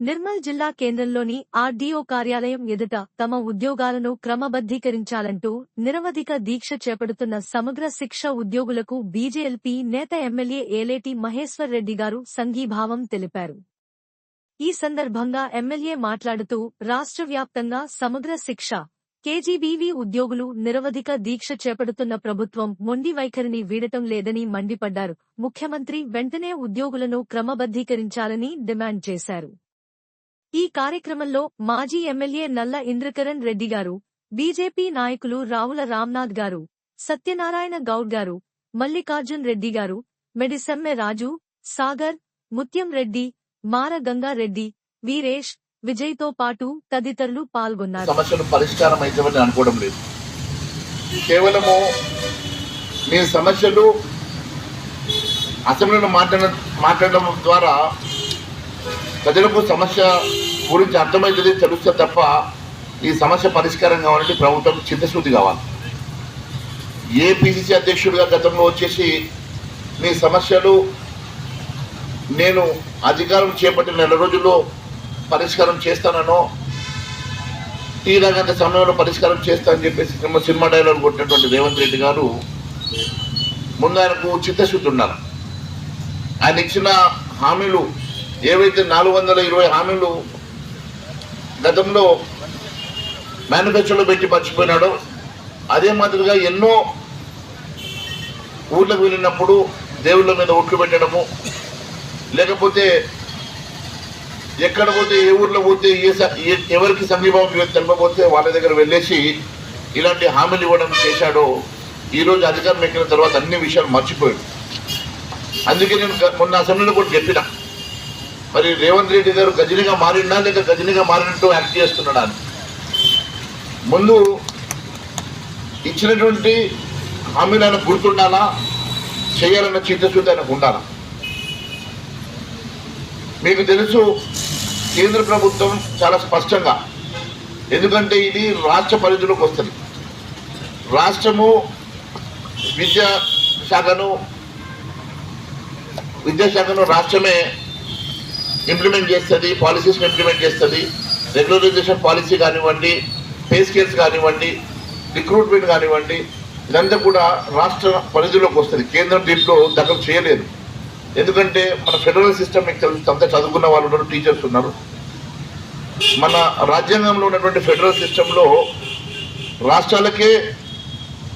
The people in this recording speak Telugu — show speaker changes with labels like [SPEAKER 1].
[SPEAKER 1] నిర్మల్ జిల్లా కేంద్రంలోని ఆర్డీఓ కార్యాలయం ఎదుట తమ ఉద్యోగాలను క్రమబద్ధీకరించాలంటూ నిరవధిక దీక్ష చేపడుతున్న సమగ్ర శిక్ష ఉద్యోగులకు బీజేఎల్పీ నేత ఎమ్మెల్యే ఏలేటి మహేశ్వర్ రెడ్డి గారు సంఘీభావం తెలిపారు. ఈ సందర్భంగా ఎమ్మెల్యే మాట్లాడుతూ రాష్ట్ర వ్యాప్తంగా సమగ్ర శిక్ష కేజీబీవీ ఉద్యోగులు నిరవధిక దీక్ష చేపడుతున్న ప్రభుత్వం మొండి వైఖరిని వీడటం లేదని మండిపడ్డారు. ముఖ్యమంత్రి వెంటనే ఉద్యోగులను క్రమబద్ధీకరించాలని డిమాండ్ చేశారు. ఈ కార్యక్రమంలో మాజీ ఎమ్మెల్యే నల్ల ఇంద్రకరణ్ రెడ్డి గారు బీజేపీ నాయకులు రావుల రామ్నాథ్ గారు సత్యనారాయణ గౌడ్ గారు మల్లికార్జున్ రెడ్డి గారు మెడిసెమ్మె రాజు సాగర్ ముత్యం రెడ్డి మార గంగారెడ్డి వీరేష్ విజయ్తో పాటు తదితరులు పాల్గొన్నారు.
[SPEAKER 2] సమస్యలు పరిష్కారం అవుతామని అనుకోవడం లేదు. కేవలము మీ సమస్యలు అసెంబ్లీలో మాట్లాడ మాట్లాడడం ద్వారా ప్రజలకు సమస్య గురించి అర్థమవుతుంది తెలుస్తే తప్ప ఈ సమస్య పరిష్కారం కావాలంటే ప్రభుత్వం చిత్తశుద్ధి కావాలి. ఏ పిసిసి అధ్యక్షుడిగా గతంలో వచ్చేసి మీ సమస్యలు నేను అధికారం చేపట్టిన నెల రోజుల్లో పరిష్కారం చేస్తానో తీరాగంత సమయంలో పరిష్కారం చేస్తానని చెప్పేసి సినిమా సినిమా డైలాగ్ కొట్టినటువంటి రేవంత్ రెడ్డి గారు ముందు ఆయనకు చిత్తశుద్ధి ఉన్నారు. ఆయన ఇచ్చిన హామీలు ఏవైతే నాలుగు వందల ఇరవై హామీలు గతంలో మేనిఫెస్టోలో పెట్టి మర్చిపోయినాడో. అదే మాదిరిగా ఎన్నో ఊర్లకు వెళ్ళినప్పుడు దేవుళ్ళ మీద ఒట్లు పెట్టడము. లేకపోతే ఎక్కడ పోతే ఏ ఊర్లో పోతే ఏ స- ఎవరికి సమీపం తెలపబోతే వాళ్ళ దగ్గర వెళ్ళేసి ఇలాంటి హామీలు ఇవ్వడం చేశాడో. ఈరోజు అధికారం ఎక్కిన తర్వాత అన్ని విషయాలు మర్చిపోయాడు. అందుకే నేను గ- మొన్న అసెంబ్లీలో కూడా చెప్పిన. మరి రేవంత్ రెడ్డి గారు గజనిగా మారిండా లేక గజనిగా మారినట్టు యాక్ట్ చేస్తున్నాడా ముందు ఇచ్చినటువంటి హామీలు ఆయన గుర్తుండాలా? చేయాలన్న చిత్తశుద్ధి ఆయనకు ఉండాలా? మీకు తెలుసు కేంద్ర ప్రభుత్వం చాలా స్పష్టంగా ఎందుకంటే ఇది రాష్ట్ర పరిధిలోకి వస్తుంది. రాష్ట్రము విద్యా శాఖను విద్యాశాఖను రాష్ట్రమే ఇంప్లిమెంట్ చేస్తుంది పాలసీస్ని ఇంప్లిమెంట్ చేస్తుంది. రెగ్యులరైజేషన్ పాలసీ కానివ్వండి పే స్కేల్స్ కానివ్వండి రిక్రూట్మెంట్ కానివ్వండి ఇదంతా కూడా రాష్ట్ర పరిధిలోకి వస్తుంది. కేంద్రం దీంట్లో దఖలు చేయలేదు. ఎందుకంటే మన ఫెడరల్ సిస్టమ్ మీకు తెలుసు అంతా చదువుకున్న వాళ్ళు ఉన్నారు టీచర్స్ ఉన్నారు. మన రాజ్యాంగంలో ఉన్నటువంటి ఫెడరల్ సిస్టంలో రాష్ట్రాలకే